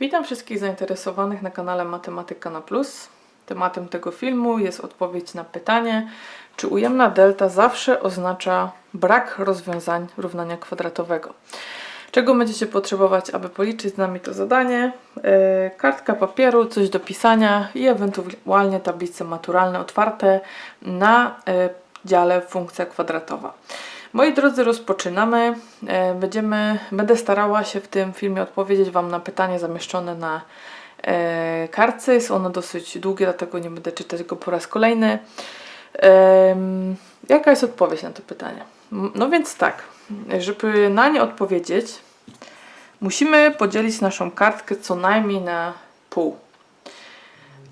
Witam wszystkich zainteresowanych na kanale Matematyka na Plus. Tematem tego filmu jest odpowiedź na pytanie, czy ujemna delta zawsze oznacza brak rozwiązań równania kwadratowego. Czego będziecie potrzebować, aby policzyć z nami to zadanie? Yy, kartka papieru, coś do pisania i ewentualnie tablice maturalne otwarte na yy, dziale funkcja kwadratowa. Moi drodzy, rozpoczynamy. E, Będziemy, będę starała się w tym filmie odpowiedzieć Wam na pytanie zamieszczone na e, kartce. Jest ono dosyć długie, dlatego nie będę czytać go po raz kolejny. Jaka jest odpowiedź na to pytanie? No więc tak, żeby na nie odpowiedzieć, musimy podzielić naszą kartkę co najmniej na pół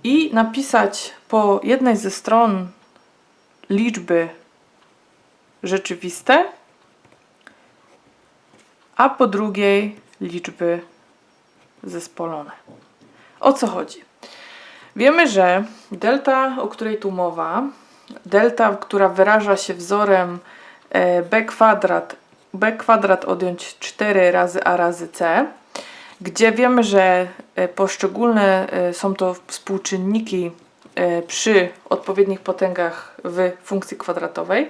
i napisać po jednej ze stron liczby rzeczywiste, a po drugiej liczby zespolone. O co chodzi? Wiemy, że delta, o której tu mowa, delta, która wyraża się wzorem e, b kwadrat, b kwadrat odjąć 4 razy a razy c, gdzie wiemy, że e, poszczególne e, są to współczynniki przy odpowiednich potęgach w funkcji kwadratowej.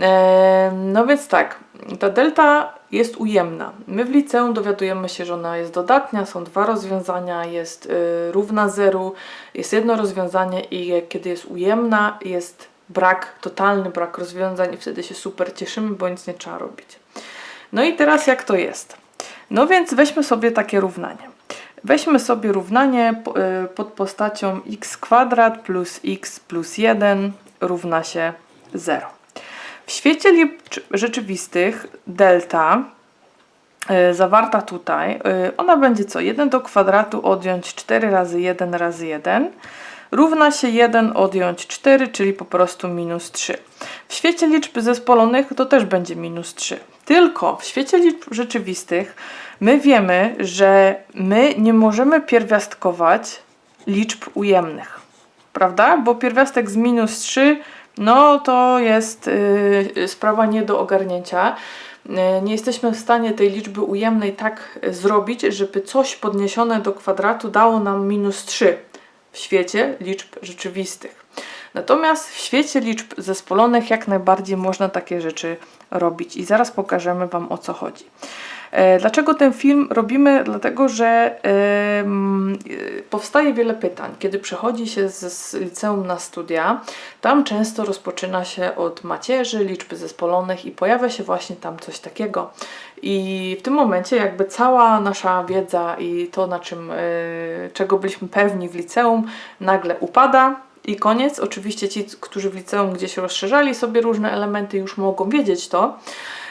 E, No więc tak, ta delta jest ujemna. My w liceum dowiadujemy się, że ona jest dodatnia, są dwa rozwiązania, jest y, równa zeru, jest jedno rozwiązanie i kiedy jest ujemna, jest brak, totalny brak rozwiązań i wtedy się super cieszymy, bo nic nie trzeba robić. No i teraz jak to jest? No więc weźmy sobie takie równanie. Weźmy sobie równanie y, pod postacią x kwadrat plus x plus 1 równa się 0. W świecie rzeczywistych delta y, zawarta tutaj, y, ona będzie co? 1 do kwadratu odjąć 4 razy 1 razy 1 równa się 1 odjąć 4, czyli po prostu minus 3. W świecie liczb zespolonych to też będzie minus 3. Tylko w świecie liczb rzeczywistych my wiemy, że my nie możemy pierwiastkować liczb ujemnych prawda? Bo pierwiastek z minus 3, no to jest yy, sprawa nie do ogarnięcia. Yy, nie jesteśmy w stanie tej liczby ujemnej tak y, zrobić, żeby coś podniesione do kwadratu dało nam minus 3 w świecie liczb rzeczywistych. Natomiast w świecie liczb zespolonych jak najbardziej można takie rzeczy robić i zaraz pokażemy Wam o co chodzi. E, Dlaczego ten film robimy? Dlatego, że powstaje wiele pytań. Kiedy przechodzi się z, z liceum na studia, tam często rozpoczyna się od macierzy, liczby zespolonych i pojawia się właśnie tam coś takiego. I w tym momencie jakby cała nasza wiedza i to, na czym, e, czego byliśmy pewni w liceum, nagle upada. I koniec. Oczywiście ci, którzy w liceum gdzieś rozszerzali sobie różne elementy, już mogą wiedzieć to.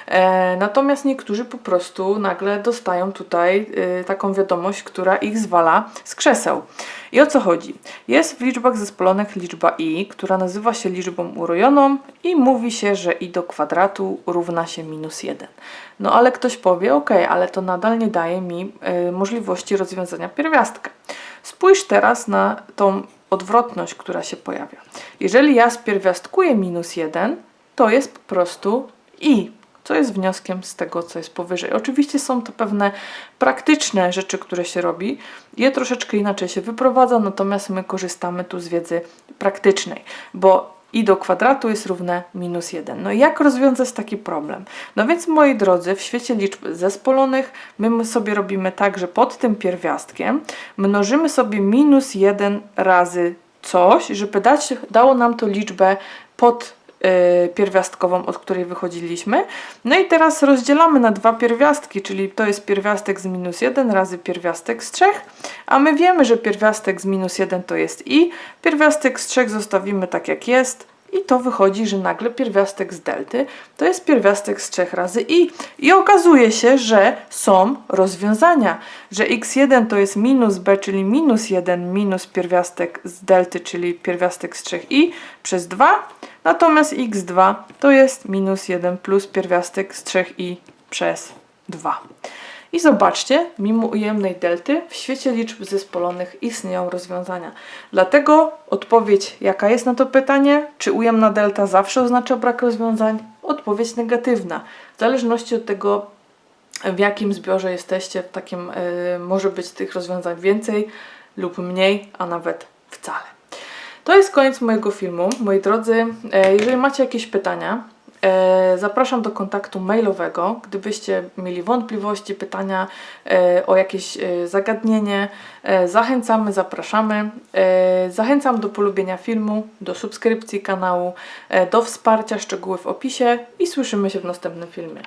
E, natomiast niektórzy po prostu nagle dostają tutaj y, taką wiadomość, która ich zwala z krzeseł. I o co chodzi? Jest w liczbach zespolonych liczba i, która nazywa się liczbą urojoną i mówi się, że i do kwadratu równa się minus 1. No ale ktoś powie, ok, ale to nadal nie daje mi y, możliwości rozwiązania pierwiastka. Spójrz teraz na tą odwrotność, która się pojawia. Jeżeli ja spierwiastkuję minus 1, to jest po prostu i, co jest wnioskiem z tego, co jest powyżej. Oczywiście są to pewne praktyczne rzeczy, które się robi. Je troszeczkę inaczej się wyprowadza, natomiast my korzystamy tu z wiedzy praktycznej, bo i do kwadratu jest równe minus 1. No i jak rozwiązać taki problem? No więc moi drodzy, w świecie liczb zespolonych my sobie robimy tak, że pod tym pierwiastkiem mnożymy sobie minus 1 razy coś, żeby dać, dało nam to liczbę pod pierwiastkową, od której wychodziliśmy. No i teraz rozdzielamy na dwa pierwiastki, czyli to jest pierwiastek z minus 1 razy pierwiastek z 3, a my wiemy, że pierwiastek z minus 1 to jest i, pierwiastek z 3 zostawimy tak jak jest i to wychodzi, że nagle pierwiastek z delty to jest pierwiastek z 3 razy i. I okazuje się, że są rozwiązania, że x1 to jest minus b, czyli minus 1 minus pierwiastek z delty, czyli pierwiastek z 3i przez 2, natomiast x2 to jest minus 1 plus pierwiastek z 3i przez 2. I zobaczcie, mimo ujemnej delty w świecie liczb zespolonych istnieją rozwiązania. Dlatego odpowiedź, jaka jest na to pytanie, czy ujemna delta zawsze oznacza brak rozwiązań? Odpowiedź negatywna. W zależności od tego, w jakim zbiorze jesteście, w takim y, może być tych rozwiązań więcej lub mniej, a nawet wcale. To jest koniec mojego filmu. Moi drodzy, e, jeżeli macie jakieś pytania, zapraszam do kontaktu mailowego. Gdybyście mieli wątpliwości, pytania e, o jakieś e, zagadnienie, e, zachęcamy, zapraszamy. E, Zachęcam do polubienia filmu, do subskrypcji kanału, e, do wsparcia, szczegóły w opisie i słyszymy się w następnym filmie.